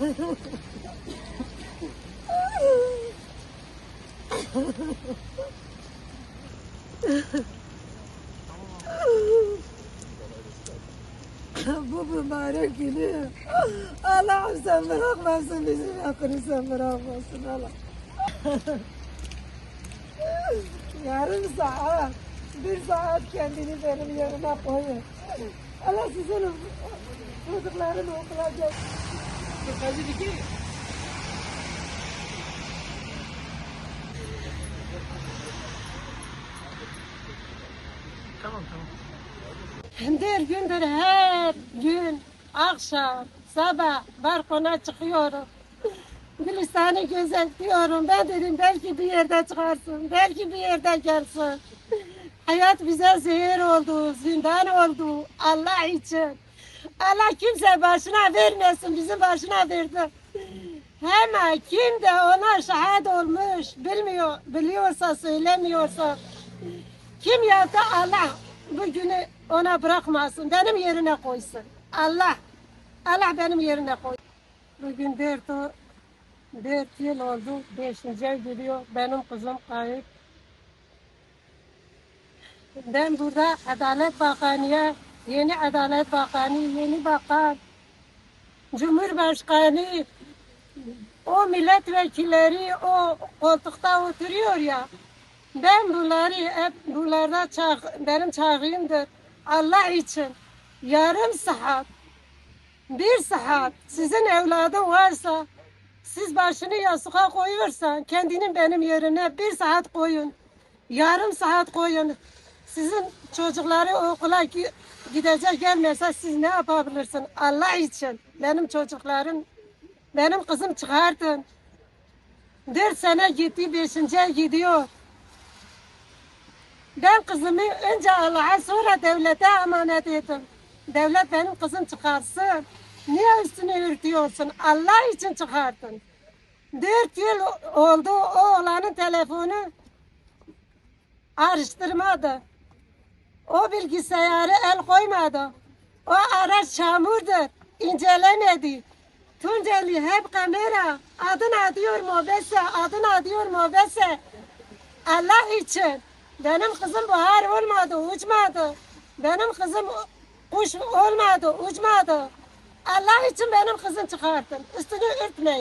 Bu mübarek günü Allah'ım sen bırakmasın bizim hakkını sen bırakmasın Allah. Yarım saat, bir saat kendini benim yerime koyun. Allah sizin çocuklarını okula götürsün çocukların okuyacak. Tamam tamam. Bir gündür her gün akşam sabah balkona çıkıyorum. Gülistan'ı gözetliyorum. Ben dedim belki bir yerde çıkarsın. Belki bir yerde gelsin. Hayat bize zehir oldu, zindan oldu. Allah için. Allah kimse başına vermesin, bizim başına verdi. Hemen kim de ona şahit olmuş, bilmiyor, biliyorsa söylemiyorsa. Kim yaptı Allah bu günü ona bırakmasın. Benim yerine koysun. Allah. Allah benim yerine koy. Bugün dört, dört yıl oldu. Beşinci gidiyor. Benim kızım kayıp. Ben burada Adalet Bakanı'ya, yeni Adalet Bakanı, yeni bakan, Cumhurbaşkanı, o milletvekilleri o koltukta oturuyor ya. Ben bunları hep bunlarda çağ, benim çağrımdır. Allah için yarım saat, bir saat sizin evladın varsa siz başını yastığa koyuyorsan kendinin benim yerine bir saat koyun. Yarım saat koyun. Sizin çocukları okula gidecek gelmese siz ne yapabilirsiniz? Allah için benim çocuklarım, benim kızım çıkartın. Dört sene gitti, beşinciye gidiyor. Ben kızımı önce Allah'a sonra devlete emanet ettim. Devlet benim kızım çıkarsın. Niye üstünü örtüyorsun? Allah için çıkartın. Dört yıl oldu o oğlanın telefonu araştırmadı. O bilgisayarı el koymadı. O araç çamurdur. incelemedi. Tunceli hep kamera. Adın adıyor mobese, adın adıyor mobese. Allah için. Benim kızım buhar olmadı, uçmadı. Benim kızım kuş olmadı, uçmadı. Allah için benim kızım çıkartın. Üstünü örtmeyin.